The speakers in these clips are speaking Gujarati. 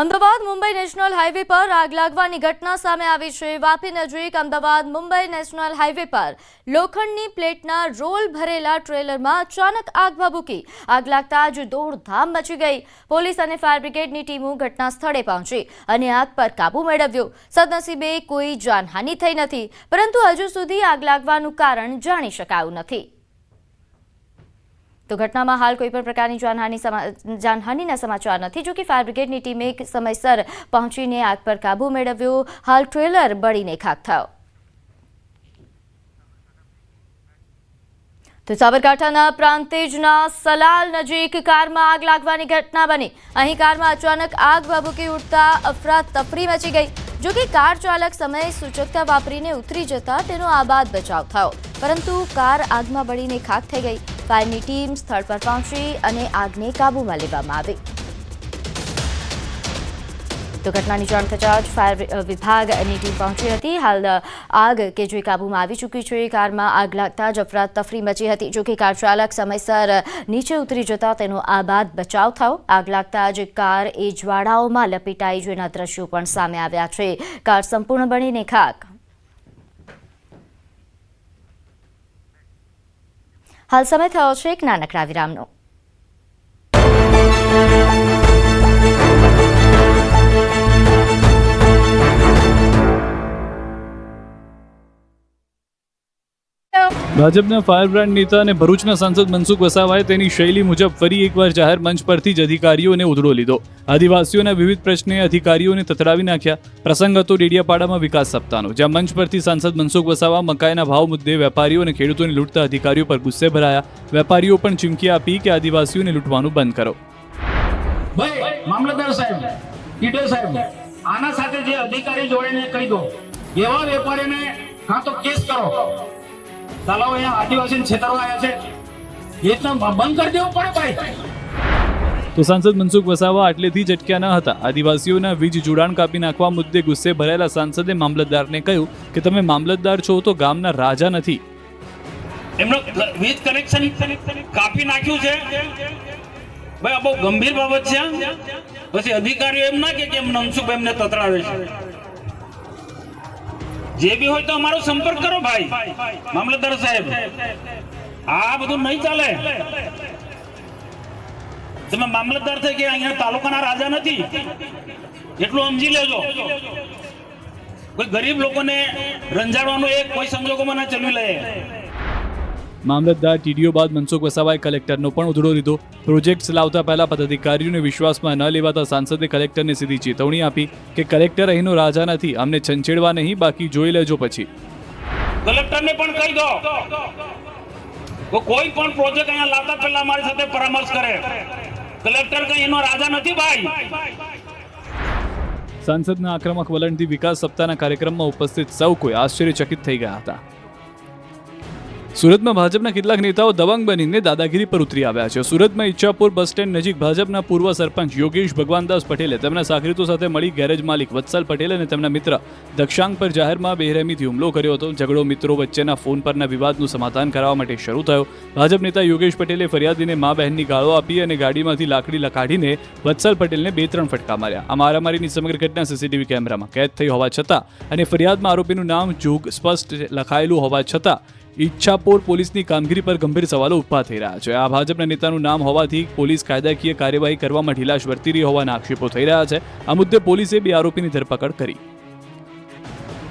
અમદાવાદ મુંબઈ નેશનલ હાઈવે પર આગ લાગવાની ઘટના સામે આવી છે. વાપી નજીક અમદાવાદ મુંબઈ નેશનલ હાઈવે પર લોખંડની પ્લેટના રોલ ભરેલા ટ્રેલરમાં અચાનક આગ ભભૂકી. આગ લાગતા જ દોડધામ મચી ગઈ. પોલીસ અને ફાયર બ્રિગેડની ટીમો ઘટના સ્થળે પહોંચી અને આગ પર કાબુ મેળવ્યો. સદનસીબે કોઈ જાનહાનિ થઈ નથી, પરંતુ હજુ સુધી આગ લાગવાનું કારણ જાણી શકાયું નથી. તો ઘટનામાં હાલ કોઈ પણ પ્રકારની જાનહાનિ સમા- જાનહાનિના સમાચાર નથી જો કે ફાયર બ્રિગેડની ટીમે એક સમયસર પહોંચીને આગ પર કાબુ મેળવ્યો. હાલ ટ્રેલર બળીને ખાક થયો. તો સાબરકાંઠાના પ્રાંતિજના સલાલ નજીક કારમાં આગ લાગવાની ઘટના બની. અહીં કારમાં અચાનક આગ ભભૂકી ઉઠતા અફરાતફરી મચી ગઈ. જો કે કાર ચાલક સમય સૂચકતા વાપરીને ઉતરી જતા તેનો આબાદ બચાવ થયો. પરંતુ કાર આગમાં બળીને ખાક થઈ ગઈ. ફાયરની ટીમ સ્થળ પર પહોંચી અને આગને કાબૂમાં લેવામાં આવી. તો ઘટનાની જાણ થતાં જ ફાયર વિભાગની ટીમ પહોંચી હતી. હાલ આગ કે જે કાબૂમાં આવી ચૂકી છે, કારમાં આગ લાગતા જ અફરાતફરી મચી હતી. જો કે કાર ચાલક સમયસર નીચે ઉતરી જતા તેનો આબાદ બચાવ થયો. આગ લાગતા જ કાર એ જ્વાળાઓમાં લપેટાઈ જેના દ્રશ્યો પણ સામે આવ્યા છે. કાર સંપૂર્ણ બનીને ખાક. હાલ સમય થયો છે એક નાનકડા વિરામનો ભાજપના ફાયર બ્રાન્ડ નેતા અને ભરૂચના સાંસદ મનસુખ વસાવાએ તેની શૈલી મુજબ ફરી એકવાર જાહેર મંચ પરથી જ અધિકારીઓને ઉધડો લીધો. આદિવાસીઓના વિવિધ પ્રશ્ને અધિકારીઓને તતડાવી નાખ્યા. પ્રસંગ હતો ડેડિયાપાડામાં વિકાસ સપ્તાહનો, જ્યાં મંચ પરથી સાંસદ મનસુખ વસાવા મકાઈના ભાવ મુદ્દે વેપારીઓ અને ખેડૂતોને લૂંટતા અધિકારીઓ પર ગુસ્સે ભરાયા. વેપારીઓ પણ ચીમકી આપી કે આદિવાસીઓને લૂંટવાનું બંધ કરો. આના સાથે જે અધિકારી જોડીને કહી દો એવા વેપારીને કાં તો કેસ કરો. ચાલો અહીંયા આદિવાસીને છેતરવા આવ્યા છે. એ રીતના બંધ કરી દેવું પડે ભાઈ. તો સાંસદ મનસુખ વસાવા આટલેથી જ અટક્યા ન હતા. આદિવાસીઓના વીજ જોડાણ કાપી નાખવા મુદ્દે ગુસ્સે ભરાયેલા સાંસદે મામલતદારને કહ્યું કે તમે મામલતદાર છો તો ગામના રાજા નથી. એમનો વીજ કનેક્શન કાપી નાખ્યું છે. ભાઈ આ બહુ ગંભીર બાબત છે. પછી અધિકારીઓ એમ ના કે એમ મનસુખ એમને તતડાવે છે. જે બી હોય તો અમારો સંપર્ક કરો ભાઈ. મામલતદાર સાહેબ, આ બધું નહીં ચાલે. તમે મામલતદાર થઈ કે અહીંયા તાલુકાના રાજા નથી? એટલું સમજી લેજો. કોઈ ગરીબ લોકોને રંજાડવાનું એક કોઈ સંજોગોમાં ના ચલવી લે. મામલતદાર ટીડીઓ બાદ મનસુખ વસાવાએ કલેક્ટરનો પણ ઉધડો લીધો. પ્રોજેક્ટ્સ લાવતા પહેલા પદાધિકારીઓને વિશ્વાસમાં ન લેવાતા સાંસદે કલેક્ટરને સીધી ચેતવણી આપી કે કલેક્ટર અહીંનો રાજા નથી અમને છંછેડવા નહીં બાકી જોઈ લેજો પછી. કલેક્ટરને પણ કહી દો કોઈ પણ પ્રોજેક્ટ અહીંયા લાવતા પહેલા અમારી સાથે પરામર્શ કરે. કલેક્ટર કઈ એનો રાજા નથી ભાઈ. સાંસદના આક્રમક વલણથી વિકાસ સપ્તાહના કાર્યક્રમમાં ઉપસ્થિત સૌ કોઈ આશ્ચર્યચકિત થઈ ગયા હતા. સુરતમાં ભાજપના કેટલાક નેતાઓ દબંગ બનીને દાદાગીરી પર ઉતરી આવ્યા છે. સુરતમાં ઈચ્છાપુર બસ સ્ટેન્ડ નજીક ભાજપના પૂર્વ સરપંચ યોગેશ ભગવાનદાસ પટેલે તેમના સાખરીતો સાથે મળી ગેરેજ માલિક વત્સલ પટેલ અને તેમના મિત્ર દક્ષાંગ પર જાહેરમાં બેરહેમીથી હુમલો કર્યો હતો. ઝઘડો મિત્રો વચ્ચેના ફોન પરના વિવાદનું સમાધાન કરવા માટે શરૂ થયો. ભાજપ નેતા યોગેશ પટેલે ફરિયાદીને મા બહેનની ગાળો આપી અને ગાડીમાંથી લાકડી લખાડીને વત્સલ પટેલને બે ત્રણ ફટકા માર્યા. આ મારામારીની સમગ્ર ઘટના સીસીટીવી કેમેરામાં કેદ થઈ હોવા છતાં અને ફરિયાદમાં આરોપીનું નામ જોગ સ્પષ્ટ લખાયેલું હોવા છતાં ઈચ્છાપોર પોલીસની કામગીરી પર ગંભીર સવાલો ઊભા થઈ રહ્યા છે. આ ભાજપના નેતાનું નામ હોવાથી પોલીસ કાયદાકીય કાર્યવાહી કરવામાં ઢીલાશ વર્તી રહી હોવાના આક્ષેપો થઈ રહ્યા છે. આ મુદ્દે પોલીસે બે આરોપીની ધરપકડ કરી.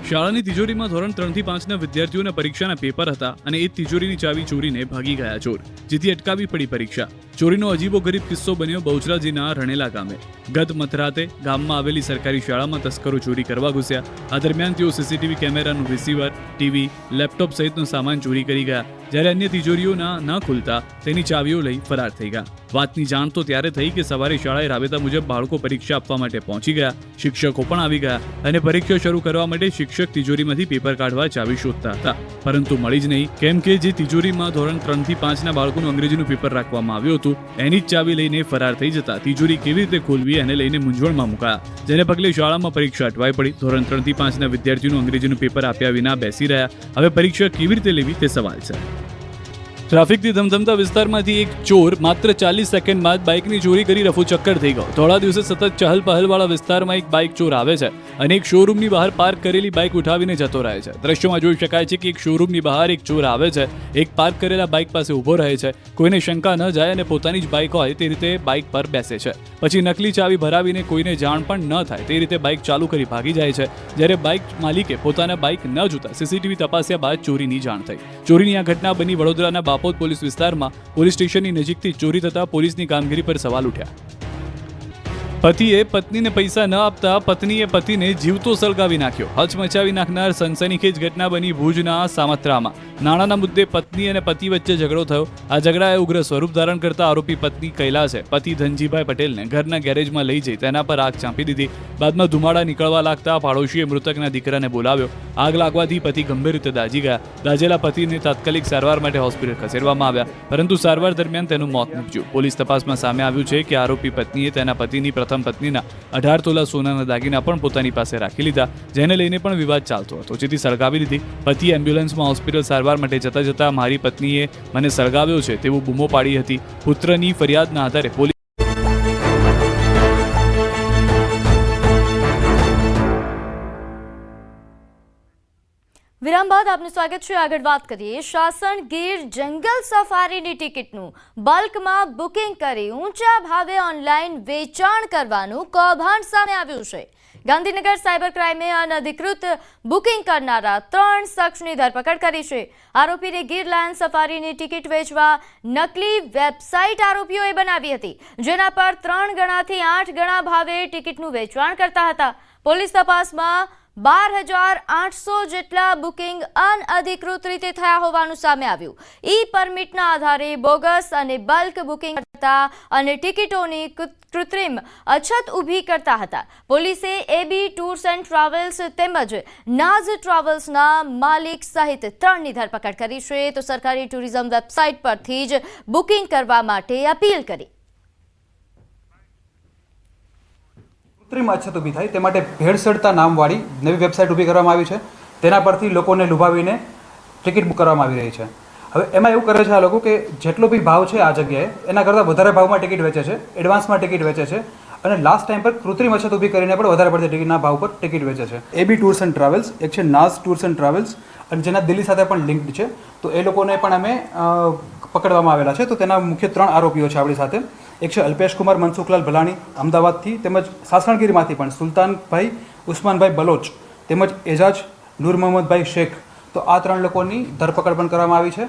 શાળાની તિજોરીમાં ધોરણ ત્રણથી પાંચના વિદ્યાર્થીઓના પરીક્ષાના પેપર હતા અને એ તિજોરીની ચાવી ચોરીને ભાગી ગયા ચોર, જેથી અટકાવી પડી પરીક્ષા. ચોરીનો અજીબો ગરીબ કિસ્સો બન્યો બહુચરાજીના રણેલા ગામે. ગત મધરાતે ગામમાં આવેલી સરકારી શાળામાં તસ્કરો ચોરી કરવા ઘૂસ્યા. આ દરમિયાન તેઓ સીસીટીવી કેમેરાનું રિસીવર, ટીવી, લેપટોપ સહિતનો સામાન ચોરી કરી ગયા. જ્યારે અન્ય તિજોરીઓના ન ખુલતા તેની ચાવીઓ લઈ ફરાર થઈ ગયા. વાતની જાણ તો ત્યારે થઈ કે સવારે શાળાએ રાબેતા મુજબ બાળકો પરીક્ષા આપવા માટે પહોંચી ગયા. શિક્ષકો પણ આવી ગયા અને પરીક્ષા શરૂ કરવા માટે શિક્ષક તિજોરીમાંથી પેપર કાઢવા ચાવી શોધતા હતા. પરંતુ મળી જ નહીં. કેમ કે જે તિજોરીમાં ધોરણ ત્રણથી પાંચના બાળકોનું અંગ્રેજીનું પેપર રાખવામાં આવ્યું હતું એની જ ચાવી લઈને ફરાર થઈ જતા તિજોરી કેવી રીતે ખોલવી એને લઈને મૂંઝવણમાં મુકાયા. જેને પગલે શાળામાં પરીક્ષા અટવાઈ પડી. ધોરણ ત્રણથી પાંચના વિદ્યાર્થીઓનું અંગ્રેજીનું પેપર આપ્યા વિના બેસી રહ્યા. હવે પરીક્ષા કેવી રીતે લેવી તે સવાલ છે. ટ્રાફિકથી ધમધમતા વિસ્તારમાંથી એક ચોર માત્ર ચાલીસ સેકન્ડમાં જ બાઇકની ચોરી કરી રફુ ચક્કર થઈ ગયો. થોડા દિવસે સતત ચહલ પહલવાળા વિસ્તારમાં એક બાઇક ચોર આવે છે અને એક શોરૂમની બહાર પાર્ક કરેલી બાઇક ઉઠાવીને જતો રહે છે. દ્રશ્યોમાં જોઈ શકાય છે કે એક શોરૂમની બહાર એક ચોર આવે છે, એક પાર્ક કરેલા બાઇક પાસે ઊભો રહે છે, કોઈને શંકા ન જાય અને પોતાની જ બાઇક હોય તે રીતે બાઇક પર બેસે છે. પછી નકલી ચાવી ભરાવીને કોઈને જાણ પણ ન થાય તે રીતે બાઇક ચાલુ કરી ભાગી જાય છે. જ્યારે બાઇક માલિકે પોતાના બાઇક ન જોતા, સીસીટીવી તપાસ્યા બાદ ચોરીની જાણ થઈ. ચોરીની આ ઘટના બની વડોદરાના બાપોદ પોલીસ વિસ્તારમાં પોલીસ સ્ટેશનની નજીકથી ચોરી થતા પોલીસની કામગીરી પર સવાલ ઉઠ્યા. પતિએ પત્નીને પૈસા ન આપતા પત્નીએ પતિને જીવતો સળગાવી નાખ્યો. હચમચાવી નાખનાર સનસનીખેજ ઘટના બની ભુજના સામત્રામાં. નાણાંના મુદ્દે પત્ની અને પતિ વચ્ચે ઝઘડો થયો. આ ઝઘડાએ ઉગ્ર સ્વરૂપ ધારણ કરતા આરોપી પત્ની કૈલાસે પતિ ધનજીભાઈ પટેલને ઘરના ગેરેજમાં લઈ જઈ તેના પર આગ ચાંપી દીધી. બાદમાં ધુમાડા નીકળવા લાગતા પાડોશીએ મૃતકના દીકરાને બોલાવ્યો. આગ લાગવાથી પતિ ગંભીર રીતે દાઝી ગયા. દાજેલા પતિને તાત્કાલિક સારવાર માટે હોસ્પિટલ ખસેડવામાં આવ્યા. પરંતુ સારવાર દરમિયાન તેનું મોત નીપજ્યું. પોલીસ તપાસમાં સામે આવ્યું છે કે આરોપી પત્નીએ તેના પતિની પ્રથમ પત્નીના અઢાર તોલા સોનાના દાગીના પણ પોતાની પાસે રાખી લીધા, જેને લઈને પણ વિવાદ ચાલતો હતો. જેથી સળગાવી દીધી પતિ એમ્બ્યુલન્સમાં હોસ્પિટલ સારવાર માટે જતા જતા મારી પત્નીએ મને સળગાવ્યો છે તેવું બૂમો પાડી હતી. પુત્રની ફરિયાદના આધારે પોલીસ વિરામ બાદ આપનું સ્વાગત છે. આગળ વાત કરીએ શાસન ગીર જંગલ સફારીની ટિકિટનું. બલ્કમાં બુકિંગ કરી ઊંચા ભાવે ઓનલાઈન વેચાણ કરવાનું કૌભાંડ સામે આવ્યું છે. ગાંધીનગર સાયબર ક્રાઇમે અનધિકૃત બુકિંગ કરનારા ત્રણ શખ્સની ધરપકડ કરી છે. આરોપીને ગીર લાયન સફારીની ટિકિટ વેચવા નકલી વેબસાઇટ આરોપીઓએ બનાવી હતી, જેના પર ત્રણ ગણાથી આઠ ગણા ભાવે ટિકિટનું વેચાણ કરતા હતા. પોલીસ તપાસમાં બાર હજાર આઠસો જેટલા બુકિંગ અનઅધિકૃત રીતે થયા હોવાનું સામે આવ્યું. ઈ પરમિટના આધારે બોગસ અને બલ્ક બુકિંગ કરતા અને ટિકિટોની કૃત્રિમ અછત ઊભી કરતા હતા. પોલીસે એબી ટૂર્સ એન્ડ ટ્રાવેલ્સ તેમજ નાઝ ટ્રાવેલ્સના માલિક સહિત ત્રણની ધરપકડ કરી છે. તો સરકારી ટુરિઝમ વેબસાઇટ પરથી જ બુકિંગ કરવા માટે અપીલ કરી. કૃત્રિમ અછત ઊભી થાય તે માટે ભેળસેળતા નામવાળી નવી વેબસાઇટ ઊભી કરવામાં આવી છે. તેના પરથી લોકોને લુભાવીને ટિકિટ બુક કરવામાં આવી રહી છે. હવે એમાં એવું કરે છે આ લોકો કે જેટલો બી ભાવ છે આ જગ્યાએ, એના કરતાં વધારે ભાવમાં ટિકિટ વેચે છે, એડવાન્સમાં ટિકિટ વેચે છે અને લાસ્ટ ટાઈમ પર કૃત્રિમ અછત ઊભી કરીને પણ વધારે પડતી ટિકિટના ભાવ પર ટિકિટ વેચે છે. A B tours and travels એક છે નાસ ટૂર્સ એન્ડ ટ્રાવેલ્સ અને જેના દિલ્હી સાથે પણ લિંક્ડ છે. તો એ લોકોને પણ અમે પકડવામાં આવેલા છે. તો તેના મુખ્ય ત્રણ આરોપીઓ છે આપણી સાથે. એક છે અલ્પેશકુમાર મનસુખલાલ ભલાણી, અમદાવાદથી તેમજ સાસણગીરીમાંથી પણ સુલતાનભાઈ, ઉસ્માનભાઈ બલોચ તેમજ એજાજ નૂર મોહમ્મદભાઈ શેખ. તો આ ત્રણ લોકોની ધરપકડ પણ કરવામાં આવી છે.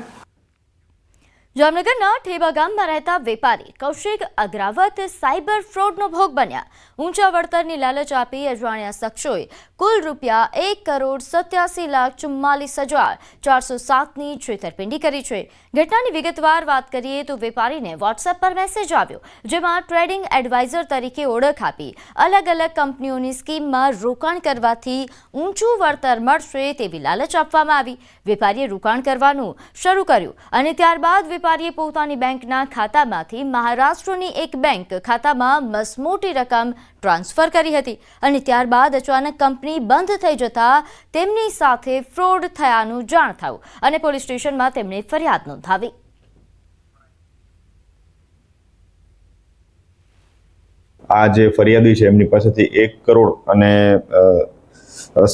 જામનગરના ઠેબા ગામમાં રહેતા વેપારી કૌશિક અગ્રાવત સાયબર ફ્રોડનો ભોગ બન્યા. ઊંચા વળતરની લાલચ આપી અજાણ્યા શખ્સોએ કુલ રૂપિયા એક કરોડ સત્યાસી લાખ ચુમ્માલીસ હજાર ચારસો સાતની છેતરપિંડી કરી છે. ઘટનાની વિગતવાર વાત કરીએ તો વેપારીને વોટ્સએપ પર મેસેજ આવ્યો, જેમાં ટ્રેડિંગ એડવાઇઝર તરીકે ઓળખ આપી. અલગ અલગ કંપનીઓની સ્કીમમાં રોકાણ કરવાથી ઊંચું વળતર મળશે તેવી લાલચ આપવામાં આવી. વેપારીએ રોકાણ કરવાનું શરૂ કર્યું અને ત્યારબાદ વેપારીએ પોતાની બેંકના ખાતામાંથી મહારાષ્ટ્રની એક બેંક ખાતામાં મસમોટી રકમ ટ્રાન્સફર કરી હતી અને ત્યારબાદ અચાનક કંપની બંધ થઈ જતા તેમની સાથે ફ્રોડ થયાનું જાણ થયું અને પોલીસ સ્ટેશનમાં તેમણે ફરિયાદ નોંધાવી આ જે ફરિયાદી છે, એમની પાસેથી એક કરોડ અને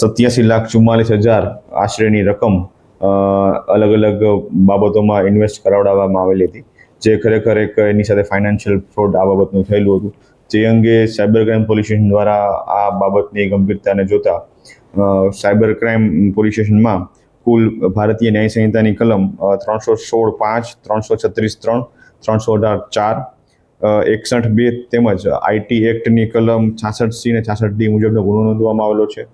સત્યાસી લાખ ચુમ્માલીસ હજાર આશરેની રકમ અલગ અલગ બાબતોમાં ઇન્વેસ્ટ કરાવડાવવામાં આવેલી હતી. જે ખરેખર એક એની સાથે ફાઇનાન્શિયલ ફ્રોડ આ બાબતનું થયેલું હતું. જે અંગે સાયબર ક્રાઇમ પોલીસ સ્ટેશન દ્વારા આ બાબતની ગંભીરતાને જોતા સાયબર ક્રાઇમ પોલીસ સ્ટેશનમાં કુલ ભારતીય ન્યાય સંહિતાની કલમ ત્રણસો સોળ પાંચ, ત્રણસો છત્રીસ ત્રણ, ત્રણસો અઢાર ચાર એકસઠ બે તેમજ આઈટી એક્ટની કલમ છાસઠ સી અને છાસઠ ડી મુજબનો ગુનો નોંધવામાં આવેલો છે.